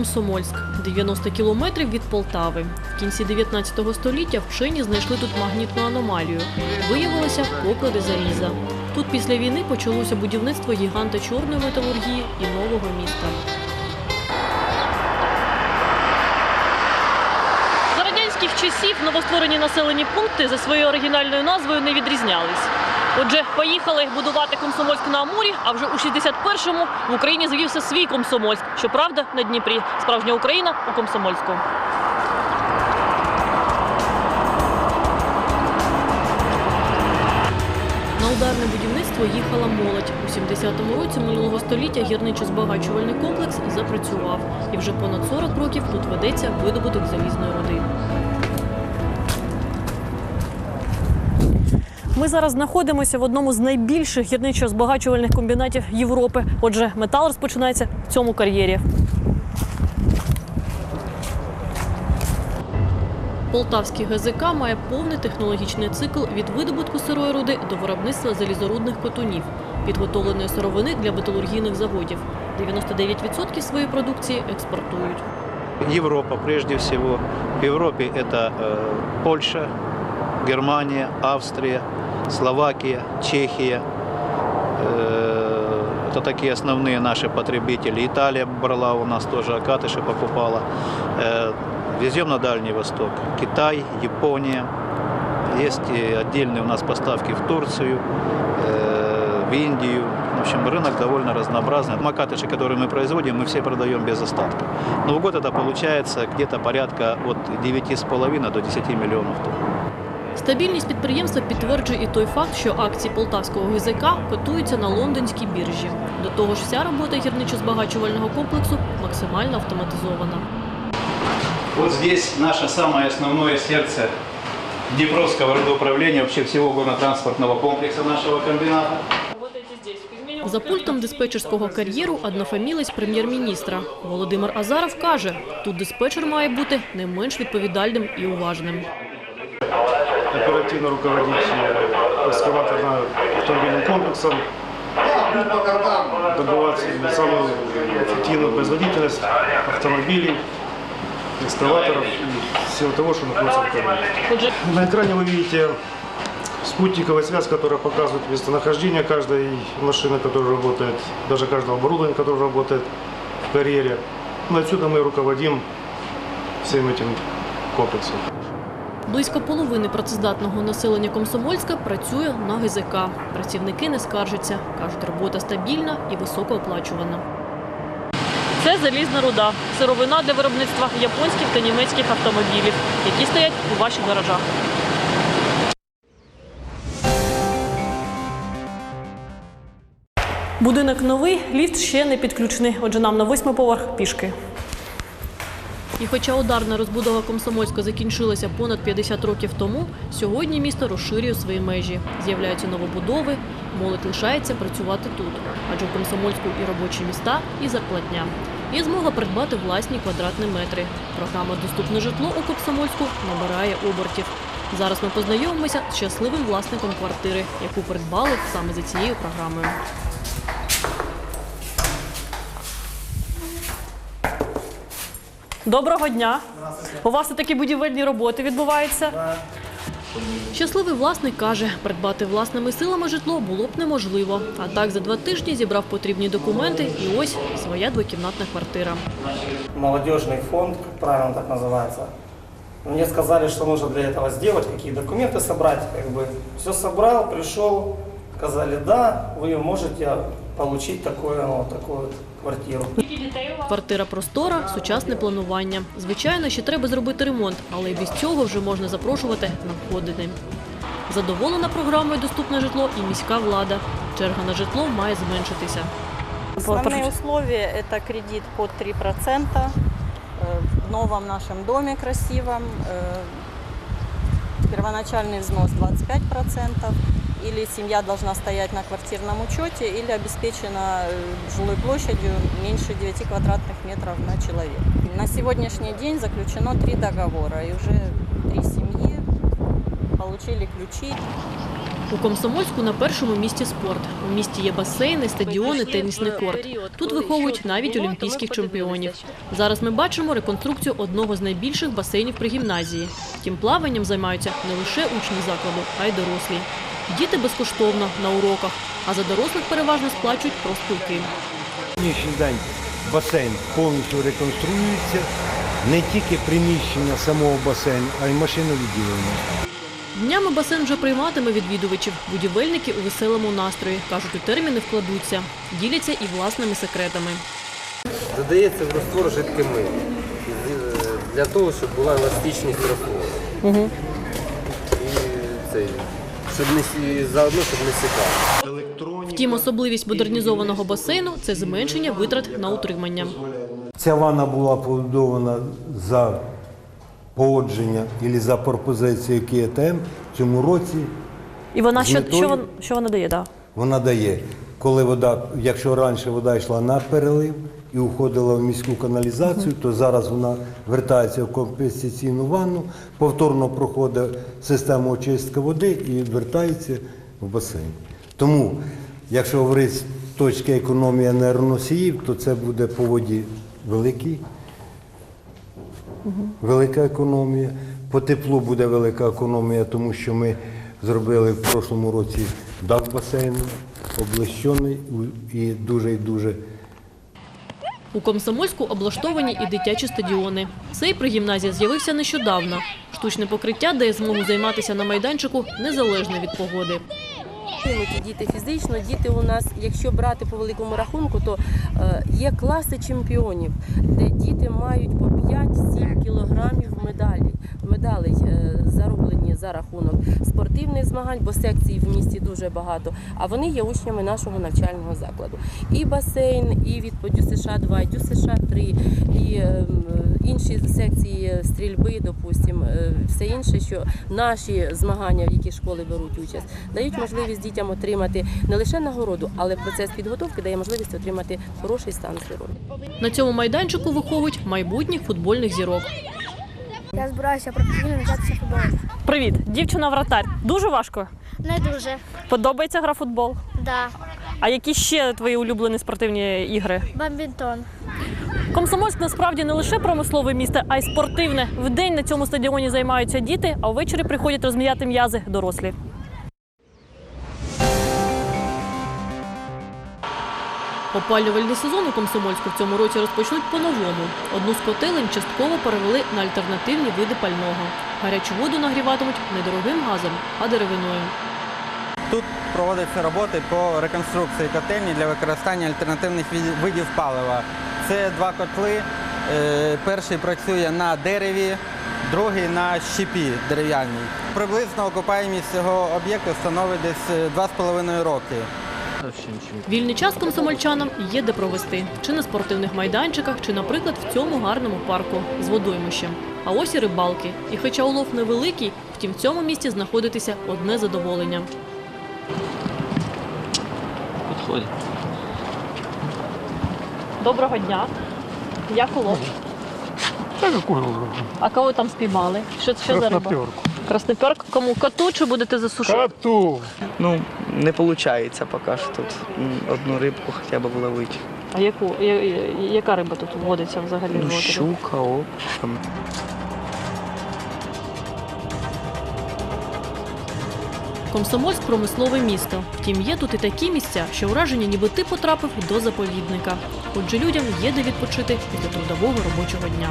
Комсомольськ, 90 кілометрів від Полтави. В кінці 19 століття вчені знайшли тут магнітну аномалію. Виявилося поклади заліза. Тут після війни почалося будівництво гіганта чорної металургії і нового міста. За радянських часів новостворені населені пункти за своєю оригінальною назвою не відрізнялись. Отже, поїхали будувати Комсомольськ на Амурі, а вже у 61-му в Україні з'явився свій Комсомольськ. Щоправда, на Дніпрі. Справжня Україна у Комсомольську. На ударне будівництво їхала молодь. У 70-му році минулого століття гірничо-збагачувальний комплекс запрацював. І вже понад 40 років тут ведеться видобуток залізної руди. Ми зараз знаходимося в одному з найбільших гірничо-збагачувальних комбінатів Європи. Отже, метал розпочинається в цьому кар'єрі. Полтавський ГЗК має повний технологічний цикл від видобутку сирої руди до виробництва залізорудних котунів, підготовленої сировини для металургійних заводів. 99% своєї продукції експортують. Европа прежде всего. В Европе это э, Польша, Германия, Австрия, Словакия, Чехия. Э, это такие основные наши потребители. Италия брала у нас тоже, Акатыши покупала. Э, везем на Дальний Восток. Китай, Япония. Есть и отдельные у нас поставки в Турцию, э, в Индию. В общем, рынок довольно разнообразный. Макатыши, которые мы производим, мы все продаем без остатка. Но в год это получается где-то порядка от 9,5 до 10 миллионов тонн. Стабільність підприємства підтверджує і той факт, що акції полтавського ГЗК котуються на лондонській біржі. До того ж, вся робота гірничо-збагачувального комплексу максимально автоматизована. Вот здесь наше самое основное сердце Днепровского родоуправления, вообще всего горно-транспортного комплекса нашего комбината. За пультом диспетчерського кар'єру однофамілець прем'єр-міністра Володимир Азаров каже, тут диспетчер має бути не менш відповідальним і уважним. Оперативно руководить э, экскаваторно-автомобильным комплексом, добывать самую эффективную производительность автомобилей, экскаваторов и всего того, что находится в. Отже, На экране вы видите спутниковая связь, которая показывает местонахождение каждой машины, которая работает, даже каждого оборудования, которое работает в карьере. Ну, отсюда мы руководим всем этим комплексом. Близько половини працездатного населення Комсомольська працює на ГЗК. Працівники не скаржаться. Кажуть, робота стабільна і високооплачувана. Це залізна руда, сировина для виробництва японських та німецьких автомобілів, які стоять у ваших гаражах. Будинок новий, ліфт ще не підключений. Отже, нам на восьмий поверх пішки. І хоча ударна розбудова Комсомольська закінчилася понад 50 років тому, сьогодні місто розширює свої межі. З'являються новобудови, молодь лишається працювати тут, адже в Комсомольську і робочі міста, і зарплатня. Є змога придбати власні квадратні метри. Програма Доступне житло у Комсомольську набирає обертів. Зараз ми познайомимося з щасливим власником квартири, яку придбали саме за цією програмою. Доброго дня. У вас такі будівельні роботи відбуваються. Щасливий власник каже, придбати власними силами житло було б неможливо. А так за два тижні зібрав потрібні документи, і ось своя двокімнатна квартира. молодежный фонд, как правильно так называется. Мне сказали, что нужно для этого сделать, какие документы собрать. Как бы все собрал, пришел, сказали, да, вы можете получить такую, ну, такую вот квартиру. Квартира простора, сучасне планування. Звичайно, ще треба зробити ремонт, але й без цього вже можна запрошувати на входити. Задоволена програмою Доступне житло і міська влада. Черга на житло має зменшитися. Основные условия – это кредит под 3%, э, в новом нашем доме красивом, э, первоначальный взнос 25%, или семья должна стоять на квартирном учете, или обеспечена э, жилой площадью меньше 9 квадратных метров на человека. На сегодняшний день заключено три договора, и уже три семьи получили ключи. У Комсомольську на першому місці спорт. У місті є басейни, стадіони, тенісний корт. Тут виховують навіть олімпійських чемпіонів. Зараз ми бачимо реконструкцію одного з найбільших басейнів при гімназії. Втім, плаванням займаються не лише учні закладу, а й дорослі. Діти безкоштовно на уроках, а за дорослих переважно сплачують профспілки. сьогоднішній день басейн повністю реконструюється. Не тільки приміщення самого басейну, а й машиновідділення. Днями басейн вже прийматиме відвідувачів. Будівельники у веселому настрої. Кажуть, у терміни вкладуться. Діляться і власними секретами. Додається в розтвор жидкий мило для того, щоб була еластичність розтвору. Угу. І цей, щоб не заодно, щоб не сікало. Втім, особливість модернізованого басейну це зменшення витрат на утримання. Ця ванна була побудована за погодження або за пропозицією КІТМ в цьому році. І вона що- що що вона дає? Да? Вона дає, коли вода, якщо раніше вода йшла на перелив і уходила в міську каналізацію, то зараз вона вертається в компенсаційну ванну, повторно проходить систему очистки води і вертається в басейн. Тому, якщо говорити з точки економії енергоносіїв, то це буде по воді великий, велика економія. По теплу буде велика економія, тому що ми зробили в прошлому році дах басейну, облещений і дуже і дуже У Комсомольську облаштовані і дитячі стадіони. Цей при гімназії з'явився нещодавно. Штучне покриття дає змогу займатися на майданчику незалежно від погоди. Діти фізично, діти у нас, якщо брати по великому рахунку, то е, є класи чемпіонів, де діти мають по 5-7 кілограмів медалей, медалей е, зароблені за рахунок спортивних змагань, бо секцій в місті дуже багато. А вони є учнями нашого навчального закладу. І басейн, і від ДЮСШ 2, і ДЮСШ 3, і е, інші секції стрільби, допустимо, е, все інше, що наші змагання, в які школи беруть участь, дають можливість дітям отримати не лише нагороду, але процес підготовки дає можливість отримати хороший стан здоров'я. На цьому майданчику виховують майбутніх футбольних зірок. Я збираюся професійно футболу. Привіт, дівчина вратарь. Дуже важко. Не дуже. Подобається гра в футбол. Да. А які ще твої улюблені спортивні ігри? Бамбінтон. Комсомольськ насправді не лише промислове місто, а й спортивне. Вдень на цьому стадіоні займаються діти, а ввечері приходять розм'яти м'язи дорослі. Опалювальний сезон у Комсомольську в цьому році розпочнуть по-новому. Одну з котелень частково перевели на альтернативні види пального. Гарячу воду нагріватимуть не дорогим газом, а деревиною. Тут проводяться роботи по реконструкції котельні для використання альтернативних видів палива. Це два котли. Е, Перший працює на дереві, другий на щепі дерев'яній. Приблизно окупаємість цього об'єкту становить десь е, 2,5 роки. Вільний час комсомольчанам є де провести. Чи на спортивних майданчиках, чи, наприклад, в цьому гарному парку з водоймищем. А ось і рибалки. І хоча улов невеликий, втім в цьому місті знаходитися одне задоволення. Доброго дня. Як улов? Та А кого там спіймали? Що, що за риба? Красноперку. Красноперк? Кому? Коту чи будете засушувати? Коту. Ну, не виходить поки що тут одну рибку хоча б вловити. А яку? Я- я- Яка риба тут водиться взагалі? Ну, щука, оп. Комсомольськ промислове місто. Втім, є тут і такі місця, що враження, ніби ти потрапив до заповідника. Отже, людям є де відпочити після трудового робочого дня.